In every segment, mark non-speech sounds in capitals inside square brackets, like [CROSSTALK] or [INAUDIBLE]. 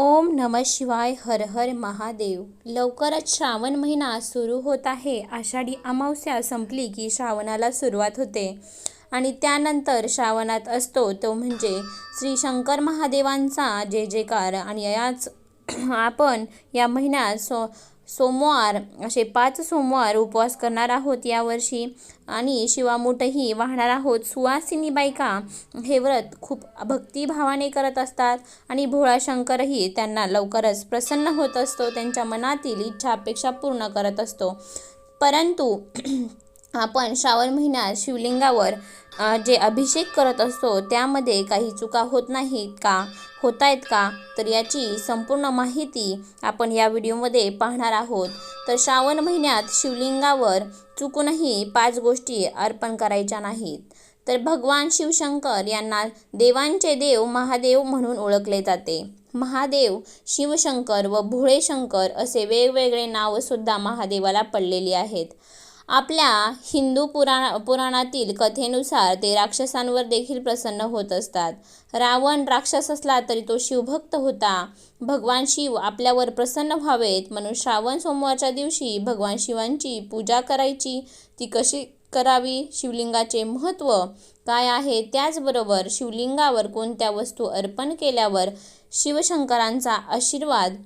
ओम नम शिवाय हर हर महादेव. लवकरच श्रावण महिना सुरू होत आहे. आषाढी अमावस्या संपली की श्रावणाला सुरुवात होते. आणि त्यानंतर श्रावणात असतो तो म्हणजे श्री शंकर महादेवांचा जय जयकार. आणि याच [CLEARS THROAT] आपण या महिन्यात सो सोमवार असे पाच सोमवार उपवास करणार आहोत यावर्षी. आणि शिवामूठही वाहणार आहोत. सुवासिनी बायका हे व्रत खूप भक्तिभावाने करत असतात आणि भोळा शंकरही त्यांना लवकरच प्रसन्न होत असतो. त्यांच्या मनातील इच्छा अपेक्षा पूर्ण करत असतो. परंतु आपण श्रावण महिन्यात शिवलिंगावर जे अभिषेक करत असतो त्यामध्ये काही चुका होत नाहीत का? होत आहेत का? तर याची संपूर्ण माहिती आपण या व्हिडिओमध्ये पाहणार आहोत. तर श्रावण महिन्यात शिवलिंगावर चुकूनही पाच गोष्टी अर्पण करायच्या नाहीत. तर भगवान शिवशंकर यांना देवांचे देव महादेव म्हणून ओळखले जाते. महादेव शिवशंकर व भोळेशंकर असे वेगवेगळे नावसुद्धा महादेवाला पडलेली आहेत. आपल्या हिंदू पुराण पुराणातील कथेनुसार ते राक्षसांवर देखील प्रसन्न होत असतात. रावण राक्षस असला तरी तो शिवभक्त होता. भगवान शिव आपल्यावर प्रसन्न व्हावेत म्हणून श्रावण सोमवारच्या दिवशी भगवान शिवांची पूजा करायची. ती कशी करावी? शिवलिंगाचे महत्त्व काय आहे? त्याचबरोबर शिवलिंगावर कोणत्या वस्तू अर्पण केल्यावर शिवशंकरांचा आशीर्वाद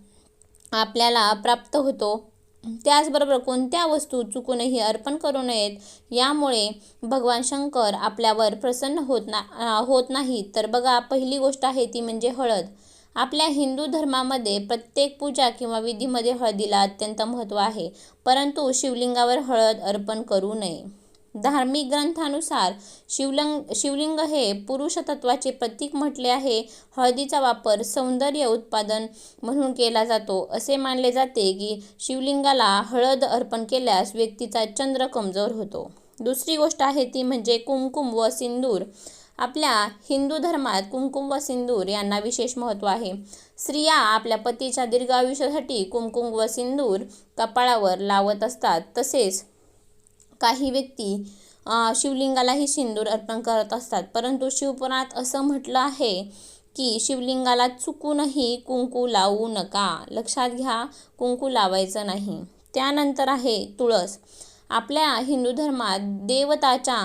आपल्याला प्राप्त होतो? त्याचबरोबर कोणत्या वस्तू चुकूनही अर्पण करू नयेत यामुळे भगवान शंकर आपल्यावर प्रसन्न होत ना होत नाही. तर बघा पहिली गोष्ट आहे ती म्हणजे हळद. आपल्या हिंदू धर्मामध्ये प्रत्येक पूजा किंवा विधीमध्ये हळदीला अत्यंत महत्त्व आहे. परंतु शिवलिंगावर हळद अर्पण करू नये. धार्मिक ग्रंथानुसार शिवलिंग शिवलिंग हे पुरुषतत्वाचे प्रतीक म्हटले आहे. हळदीचा वापर सौंदर्य उत्पादन म्हणून केला जातो. असे मानले जाते की शिवलिंगाला हळद अर्पण केल्यास व्यक्तीचा चंद्र कमजोर होतो. दुसरी गोष्ट आहे ती म्हणजे कुंकुम व सिंदूर. आपल्या हिंदू धर्मात कुमकुम व सिंदूर यांना विशेष महत्त्व आहे. स्त्रिया आपल्या पतीच्या दीर्घ आयुष्यासाठी कुमकुम व सिंदूर कपाळावर लावत असतात. तसेच काही व्यक्ती शिवलिंगालाही सिंदूर अर्पण करत असतात. परंतु शिवपुराणात असं म्हटलं आहे की शिवलिंगाला चुकूनही कुंकू लावू नका. लक्षात घ्या कुंकू लावायचं नाही. त्यानंतर आहे तुळस. आपल्या हिंदू धर्मात देवताच्या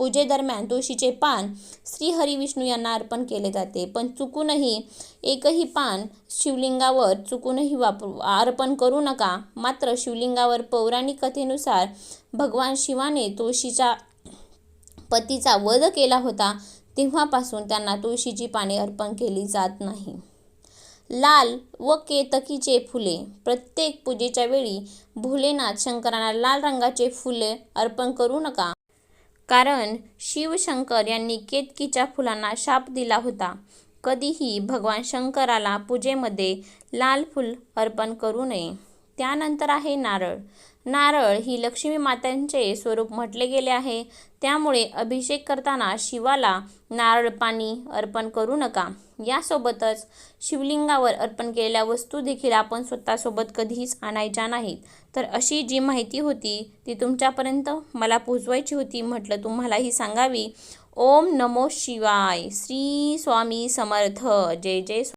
पूजेदरम्यान तुळशीचे पान श्री हरी विष्णू यांना अर्पण केले जाते. पण चुकूनही एकही पान शिवलिंगावर चुकूनही वापर अर्पण करू नका. मात्र शिवलिंगावर पौराणिक कथेनुसार भगवान शिवाने तुळशीच्या पतीचा वध केला होता तेव्हापासून त्यांना तुळशीची पाने अर्पण केली जात नाही. लाल व केतकीचे फुले. प्रत्येक पूजेच्या वेळी भोलेनाथ शंकरांना लाल रंगाचे फुले अर्पण करू नका. कारण शिवशंकर यांनी केतकीच्या फुलांना शाप दिला होता. कधीही भगवान शंकराला पूजेमध्ये लाल फूल अर्पण करू नये. त्यानंतर आहे नारळ. नारळ ही लक्ष्मी मातांचे स्वरूप म्हटले गेले आहे. त्यामुळे अभिषेक करताना शिवाला नारळ पाणी अर्पण करू नका. यासोबतच शिवलिंगावर अर्पण केलेल्या वस्तू देखील आपण स्वतःसोबत कधीच आणायच्या नाहीत. तर अशी जी माहिती होती ती तुमच्यापर्यंत मला पोचवायची होती म्हटलं तुम्हालाही सांगावी. ओम नमो शिवाय. श्री स्वामी समर्थ. जय जय